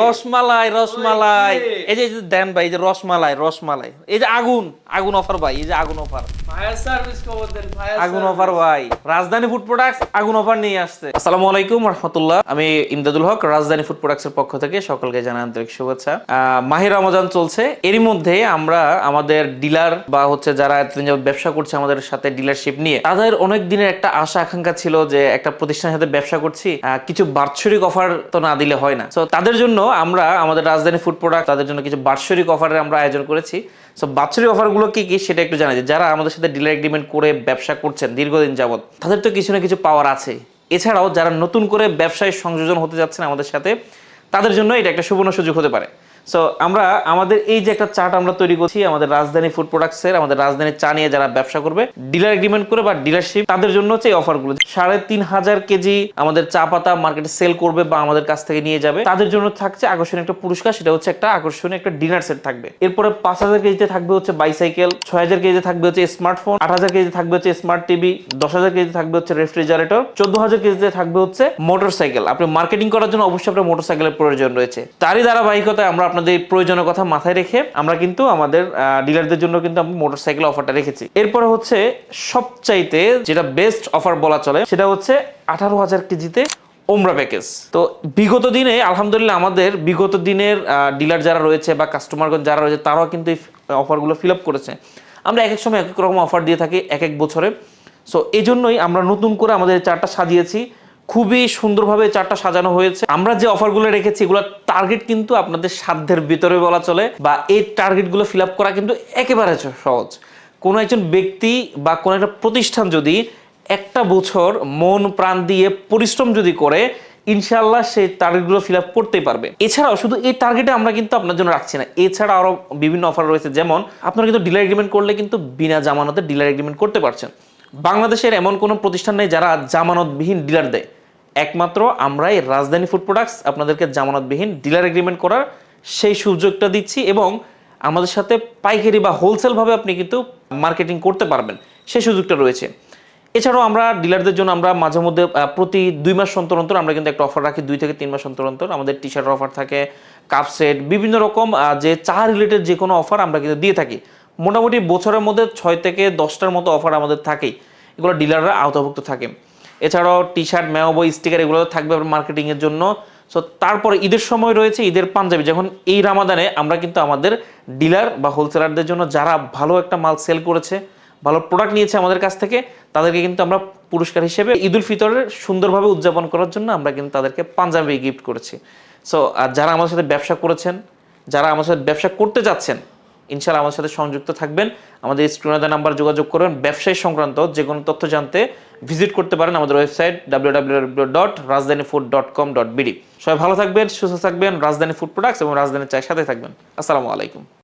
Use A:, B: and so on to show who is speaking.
A: রসমালাই রসমালাই এই যে দেন ভাই এই যে রসমালাই রসমালাই। এই যে আগুন আগুন অফার ভাই এই যে আগুন অফার।
B: ফায়ার সার্ভিস খবর দেন ফায়ার
A: আগুন অফার ভাই। রাজধানী ফুড প্রোডাক্টস আগুন অফার নিয়ে আসছে। আসসালামু আলাইকুম রহমতুল্লাহ। আমি ইমদাদুল হক রাজধানী ফুড প্রোডাক্টস এর পক্ষ থেকে সকলকে জানাই আন্তরিক শুভেচ্ছা। আহ, মাহে রমজান চলছে। এরই মধ্যে আমরা আমাদের ডিলার বা হচ্ছে যারা এতদিন যাবত ব্যবসা করছে আমাদের সাথে ডিলারশিপ নিয়ে তাদের অনেক দিনের একটা আশা আকাঙ্ক্ষা ছিল যে একটা প্রতিষ্ঠানের সাথে ব্যবসা করছি। কিছু বাৎসরিক অফার তো না দিলে হয় না। তো তাদের জন্য আমরা আমাদের রাজধানী ফুড প্রোডাক্ট তাদের জন্য কিছু বার্ষরিক অফারের আমরা আয়োজন করেছি। সো বাৎসরিক অফারগুলো কি কি সেটা একটু জানাই যারা আমাদের সাথে ডিলার এগ্রিমেন্ট করে ব্যবসা করছেন দীর্ঘদিন যাবৎ, তাদের তো কিছু না কিছু পাওয়ার আছে। এছাড়াও যারা নতুন করে ব্যবসায় সংযোজন হতে যাচ্ছেন আমাদের সাথে, তাদের জন্য এটা একটা সুবর্ণ সুযোগ হতে পারে। সো আমরা আমাদের এই যে একটা চার্ট আমরা তৈরি করছি, আমাদের রাজধানী ফুড প্রোডাক্টসের আমাদের রাজধানী চা নিয়ে যারা ব্যবসা করবে ডিলার এগ্রিমেন্ট করে বা ডিলারশিপ তাদের জন্য হচ্ছে এই অফারগুলো সাড়ে তিন হাজার কেজি আমাদের চা পাতা মার্কেটে সেল করবে বা আমাদের কাছ থেকে নিয়ে যাবে। তাদের জন্য থাকছে আকর্ষণীয় একটা পুরস্কার, সেটা হচ্ছে একটা আকর্ষণীয় একটা ডিনার সেট থাকবে। এরপরে পাঁচ হাজার কেজিতে থাকবে হচ্ছে বাইসাইকেল ছয় হাজার কেজিতে থাকবে হচ্ছে স্মার্টফোন আট হাজার কেজিতে থাকবে হচ্ছে স্মার্ট টিভি দশ হাজার কেজিতে থাকবে হচ্ছে রেফ্রিজারেটর চোদ্দ হাজার কেজিতে থাকবে হচ্ছে মোটর সাইকেল আপনি মার্কেটিং করার জন্য অবশ্যই আপনার মোটর সাইকেলের প্রয়োজন রয়েছে। তারই ধারাবাহিকতায় আমরা আপনাদের প্রয়োজনের কথা মাথায় রেখে আমরা কিন্তু আমাদের ডিলারদের জন্য কিন্তু আমরা মোটর সাইকেল অফারটা রেখেছি। এরপরে হচ্ছে সবচাইতে যেটা বেস্ট অফার বলা চলে, সেটা হচ্ছে আঠারো হাজার কেজিতে ওমরা প্যাকেজ তো বিগত দিনে, আলহামদুলিল্লাহ আমাদের বিগত দিনের ডিলার যারা রয়েছে বা কাস্টমারগণ যারা রয়েছে, তারাও কিন্তু এই অফারগুলো ফিল আপ করেছে। আমরা এক এক সময় এক এক রকম অফার দিয়ে থাকি, এক এক বছরে। সো এই জন্যই আমরা নতুন করে আমাদের চারটা সাজিয়েছি। খুবই সুন্দরভাবে চারটা সাজানো হয়েছে। আমরা যে অফারগুলো রেখেছি এগুলো টার্গেট কিন্তু আপনাদের সাধ্যের ভিতরে বলা চলে বা এই টার্গেটগুলো ফিল করা কিন্তু একেবারে সহজ। কোনো একজন ব্যক্তি বা কোনো একটা প্রতিষ্ঠান যদি একটা বছর মন, প্রাণ দিয়ে পরিশ্রম যদি করে ইনশাল্লাহ সেই টার্গেটগুলো ফিল আপ করতেই পারবে। এছাড়াও শুধু এই টার্গেটে আমরা কিন্তু আপনার জন্য রাখছি না। এছাড়া আরও বিভিন্ন অফার রয়েছে, যেমন আপনারা কিন্তু ডিলার এগ্রিমেন্ট করলে কিন্তু বিনা জামানতে ডিলার এগ্রিমেন্ট করতে পারছেন। বাংলাদেশের এমন কোনো প্রতিষ্ঠান নেই যারা জামানতবিহীন ডিলার দেয়। একমাত্র আমরাই রাজধানী ফুড প্রোডাক্টস আপনাদেরকে জামানতবিহীন ডিলার এগ্রিমেন্ট করার সেই সুযোগটা দিচ্ছি এবং আমাদের সাথে পাইকারি বা হোলসেলভাবে আপনি কিন্তু মার্কেটিং করতে পারবেন। সেই সুযোগটা রয়েছে। এছাড়াও আমরা ডিলারদের জন্য আমরা মাঝে মধ্যে প্রতি দুই মাস অন্তর অন্তর আমরা কিন্তু একটা অফার রাখি, দুই থেকে তিন মাস অন্তর অন্তর। আমাদের টি শার্টের অফার থাকে কাপ সেট বিভিন্ন রকম যে চা রিলেটেড যে কোনো অফার আমরা কিন্তু দিয়ে থাকি। মোটামুটি বছরের মধ্যে ছয় থেকে দশটার মতো অফার আমাদের থাকেই। এগুলো ডিলাররা আওতাভুক্ত থাকে। এছাড়াও টি শার্ট বই স্টিকার এগুলো থাকবে মার্কেটিংয়ের জন্য। সো তারপরে ঈদের সময় রয়েছে ঈদের পাঞ্জাবি। যখন এই রামাদানে আমরা কিন্তু আমাদের ডিলার বা হোলসেলারদের জন্য যারা ভালো একটা মাল সেল করেছে, ভালো প্রোডাক্ট নিয়েছে আমাদের কাছ থেকে, তাদেরকে কিন্তু আমরা পুরস্কার হিসেবে ঈদ উল ফিতরের সুন্দরভাবে উদযাপন করার জন্য আমরা কিন্তু তাদেরকে পাঞ্জাবি গিফট করেছি। সো আর যারা আমাদের সাথে ব্যবসা করেছেন, যারা আমার সাথে ব্যবসা করতে যাচ্ছেন ইনশাআল্লাহ আমাদের সাথে সংযুক্ত থাকবেন। আমাদের স্ক্রিনে নাম্বার যোগাযোগ করবেন। ব্যবসায় সংক্রান্ত যে কোনো তথ্য জানতে ভিজিট করতে পারেন আমাদের website W W dot Rajdhani food dot com dot BD সবাই ভালো থাকবেন, সুস্থ থাকবেন। রাজধানী ফুড প্রোডাক্টস এবং রাজধানীর চায়ের সাথে থাকবেন। আসসালামু আলাইকুম।